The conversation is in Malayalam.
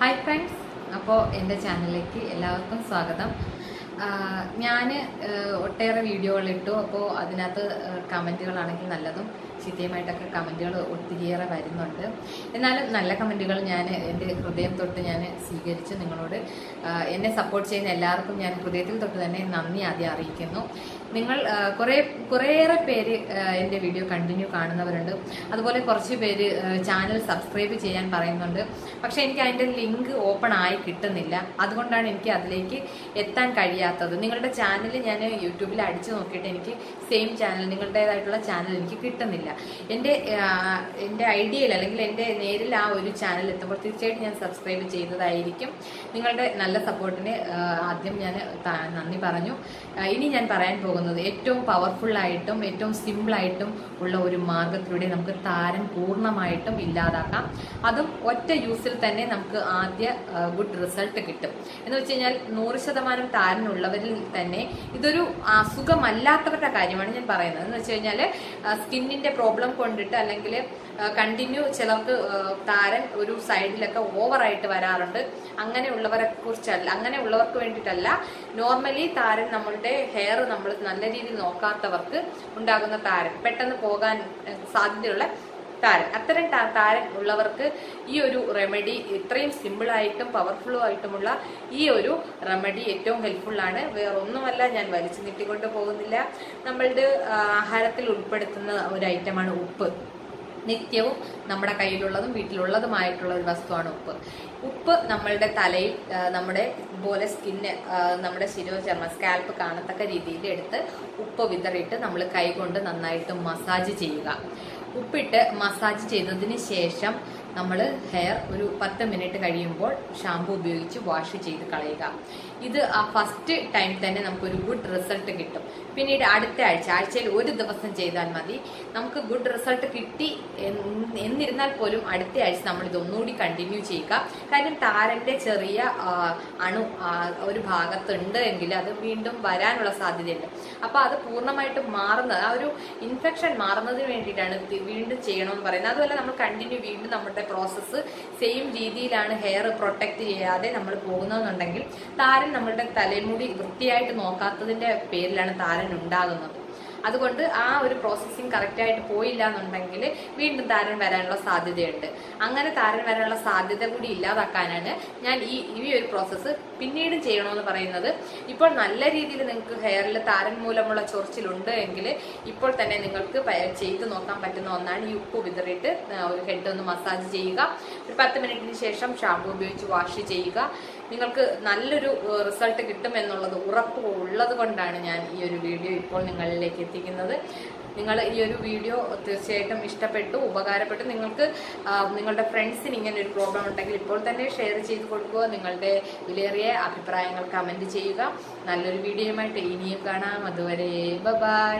ഹായ് ഫ്രണ്ട്സ് അപ്പോൾ എന്റെ ചാനലിലേക്ക് എല്ലാവർക്കും സ്വാഗതം. ഞാൻ ഒട്ടേറെ വീഡിയോകൾ ഇട്ടു. അപ്പോൾ അതിനകത്ത് കമന്റുകളാണെങ്കിൽ നല്ലതും. ചീത്തയുമായിട്ടൊക്കെ കമന്റുകൾ ഒത്തിരിയേറെ വരുന്നുണ്ട്. എന്നാലും നല്ല കമന്റുകൾ ഞാൻ എന്റെ ഹൃദയം തൊട്ട് ഞാൻ സ്വീകരിച്ച് നിങ്ങളോട്. എന്നെ സപ്പോർട്ട് ചെയ്യുന്ന എല്ലാവർക്കും ഞാൻ ഹൃദയത്തിൽ തൊട്ട് തന്നെ നന്ദി ആദ്യം അറിയിക്കുന്നു. നിങ്ങൾ കുറേ കുറേയേറെ പേര് എന്റെ വീഡിയോ കണ്ടിന്യൂ കാണുന്നവരുണ്ട്. അതുപോലെ കുറച്ച് പേര് ചാനൽ സബ്സ്ക്രൈബ് ചെയ്യാൻ പറയുന്നുണ്ട്. പക്ഷേ എനിക്ക് അതിന്റെ ലിങ്ക് ഓപ്പൺ ആയി കിട്ടുന്നില്ല. അതുകൊണ്ടാണ് എനിക്ക് അതിലേക്ക് എത്താൻ കഴിയാത്തത് നിങ്ങളുടെ ചാനൽ ഞാൻ യൂട്യൂബിൽ അടിച്ചു നോക്കിയിട്ട് എനിക്ക് സെയിം ചാനൽ നിങ്ങളുടേതായിട്ടുള്ള ചാനൽ എനിക്ക് കിട്ടുന്നില്ല. എന്റെ എന്റെ ഐഡിയയിൽ അല്ലെങ്കിൽ എന്റെ നേരിൽ ആ ഒരു ചാനൽ എത്തുമ്പോൾ തീർച്ചയായിട്ടും ഞാൻ സബ്സ്ക്രൈബ് ചെയ്തതായിരിക്കും. നിങ്ങളുടെ നല്ല സപ്പോർട്ടിന് ആദ്യം ഞാൻ നന്ദി പറഞ്ഞു. ഇനി ഞാൻ പറയാൻ പോകുന്നത് ഏറ്റവും പവർഫുള്ളായിട്ടും ഏറ്റവും സിമ്പിളായിട്ടും ഉള്ള ഒരു മാർഗത്തിലൂടെ നമുക്ക് താരം പൂർണമായിട്ടും ഇല്ലാതാക്കാം. അതും ഒറ്റ യൂസിൽ തന്നെ നമുക്ക് ആദ്യ ഗുഡ് റിസൾട്ട് കിട്ടും. എന്ന് വെച്ച് കഴിഞ്ഞാൽ നൂറ് ശതമാനം താരനുള്ളവരിൽ തന്നെ ഇതൊരു അസുഖമല്ലാത്തവരുടെ കാര്യമാണ് ഞാൻ പറയുന്നത്. എന്ന് വെച്ച് കഴിഞ്ഞാൽ സ്കിന്നിന്റെ പ്രോബ്ലം കൊണ്ടിട്ട് അല്ലെങ്കിൽ കണ്ടിന്യൂ ചിലർക്ക് താരൻ ഒരു സൈഡിലൊക്കെ ഓവറായിട്ട് വരാറുണ്ട്. അങ്ങനെയുള്ളവരെ കുറിച്ചല്ല അങ്ങനെയുള്ളവർക്ക് വേണ്ടിയിട്ടല്ല. നോർമലി താരൻ നമ്മളുടെ ഹെയർ നമ്മൾ നല്ല രീതിയിൽ നോക്കാത്തവർക്ക് ഉണ്ടാകുന്ന താരൻ പെട്ടെന്ന് പോകാൻ സാധ്യതയുള്ള താരൻ അത്തരം താരൻ ഉള്ളവർക്ക് ഈ ഒരു റെമഡി ഇത്രയും സിമ്പിളായിട്ടും പവർഫുള്ളും ആയിട്ടുമുള്ള ഈ ഒരു റെമഡി ഏറ്റവും ഹെൽപ്ഫുള്ളാണ് വേറൊന്നുമല്ല ഞാൻ വലിച്ചു നീട്ടിക്കൊണ്ട് പോകുന്നില്ല. നമ്മളുടെ ആഹാരത്തിൽ ഉൾപ്പെടുത്തുന്ന ഒരു ഐറ്റമാണ് ഉപ്പ്. നിത്യവും നമ്മുടെ കയ്യിലുള്ളതും വീട്ടിലുള്ളതുമായിട്ടുള്ള ഒരു വസ്തുവാണ് ഉപ്പ്. ഉപ്പ് നമ്മളുടെ തലയിൽ നമ്മുടെ പോലെ സ്കിന്ന് നമ്മുടെ ശിരോചർമ്മ സ്കാൽപ്പ് കാണത്തക്ക രീതിയിൽ എടുത്ത് ഉപ്പ് വിതറിയിട്ട് നമ്മൾ കൈകൊണ്ട് നന്നായിട്ട് മസാജ് ചെയ്യുക. ഉപ്പിട്ട് മസാജ് ചെയ്തതിന് ശേഷം നമ്മൾ ഹെയർ ഒരു പത്ത് മിനിറ്റ് കഴിയുമ്പോൾ ഷാമ്പു ഉപയോഗിച്ച് വാഷ് ചെയ്ത് കളയുക. ഇത് ആ ഫസ്റ്റ് ടൈം തന്നെ നമുക്കൊരു ഗുഡ് റിസൾട്ട് കിട്ടും. പിന്നീട് അടുത്ത ആഴ്ച ആഴ്ചയിൽ ഒരു ദിവസം ചെയ്താൽ മതി. നമുക്ക് ഗുഡ് റിസൾട്ട് കിട്ടി എന്ന് എന്നിരുന്നാൽ പോലും അടുത്ത ആഴ്ച നമ്മൾ ഇതൊന്നുകൂടി കണ്ടിന്യൂ ചെയ്യുക. കാര്യം താരന്റെ ചെറിയ അണു ഒരു ഭാഗത്തുണ്ട് എങ്കിൽ അത് വീണ്ടും വരാനുള്ള സാധ്യതയുണ്ട്. അപ്പോൾ അത് പൂർണമായിട്ടും മാറുന്നത് ആ ഒരു ഇൻഫെക്ഷൻ മാറുന്നതിന് വേണ്ടിയിട്ടാണ് വീണ്ടും ചെയ്യണമെന്ന് പറയുന്നത്. അതുമല്ല നമ്മൾ കണ്ടിന്യൂ വീണ്ടും നമ്മുടെ പ്രോസസ്സ് സെയിം രീതിയിലാണ് ഹെയർ പ്രൊട്ടക്ട് ചെയ്യാതെ നമ്മൾ പോകുന്നതെന്നുണ്ടെങ്കിൽ താരൻ നമ്മളുടെ തലമുടി വൃത്തിയായിട്ട് നോക്കാത്തതിന്റെ പേരിലാണ് താരൻ ഉണ്ടാകുന്നത്. അതുകൊണ്ട് ആ ഒരു പ്രോസസ്സിങ് കറക്റ്റ് ആയിട്ട് പോയില്ല എന്നുണ്ടെങ്കിൽ വീണ്ടും താരൻ വരാനുള്ള സാധ്യതയുണ്ട്. അങ്ങനെ താരൻ വരാനുള്ള സാധ്യത കൂടി ഇല്ലാതാക്കാനാണ് ഞാൻ ഈ ഈ ഒരു പ്രോസസ്സ് പിന്നീടും ചെയ്യണമെന്ന് പറയുന്നത്. ഇപ്പോൾ നല്ല രീതിയിൽ നിങ്ങൾക്ക് ഹെയറിൽ താരൻ മൂലമുള്ള ചൊറിച്ചിലുണ്ട് എങ്കിൽ ഇപ്പോൾ തന്നെ നിങ്ങൾക്ക് ചെയ്ത് നോക്കാൻ പറ്റുന്ന ഒന്നാണ് ഈ ഉപ്പ് വിതറിയിട്ട് ഒരു ഹെഡ് ഒന്ന് മസാജ് ചെയ്യുക. ഒരു പത്ത് മിനിറ്റിന് ശേഷം ഷാമ്പു ഉപയോഗിച്ച് വാഷ് ചെയ്യുക. നിങ്ങൾക്ക് നല്ലൊരു റിസൾട്ട് കിട്ടും എന്നുള്ളത് ഉറപ്പ് ഉള്ളത് കൊണ്ടാണ് ഞാൻ ഈ ഒരു വീഡിയോ ഇപ്പോൾ നിങ്ങളിലേക്ക് എത്തിക്കുന്നത്. നിങ്ങൾ ഈ ഒരു വീഡിയോ തീർച്ചയായിട്ടും ഇഷ്ടപ്പെട്ടു ഉപകാരപ്പെട്ടു. നിങ്ങൾക്ക് നിങ്ങളുടെ ഫ്രണ്ട്സിന് ഇങ്ങനെ ഒരു പ്രോബ്ലം ഉണ്ടെങ്കിൽ ഇപ്പോൾ തന്നെ ഷെയർ ചെയ്ത് കൊടുക്കുക. നിങ്ങളുടെ വിലയേറിയ അഭിപ്രായങ്ങൾ കമന്റ് ചെയ്യുക. നല്ലൊരു വീഡിയോയുമായിട്ട് ഇനിയും കാണാം. അതുവരെ ബൈ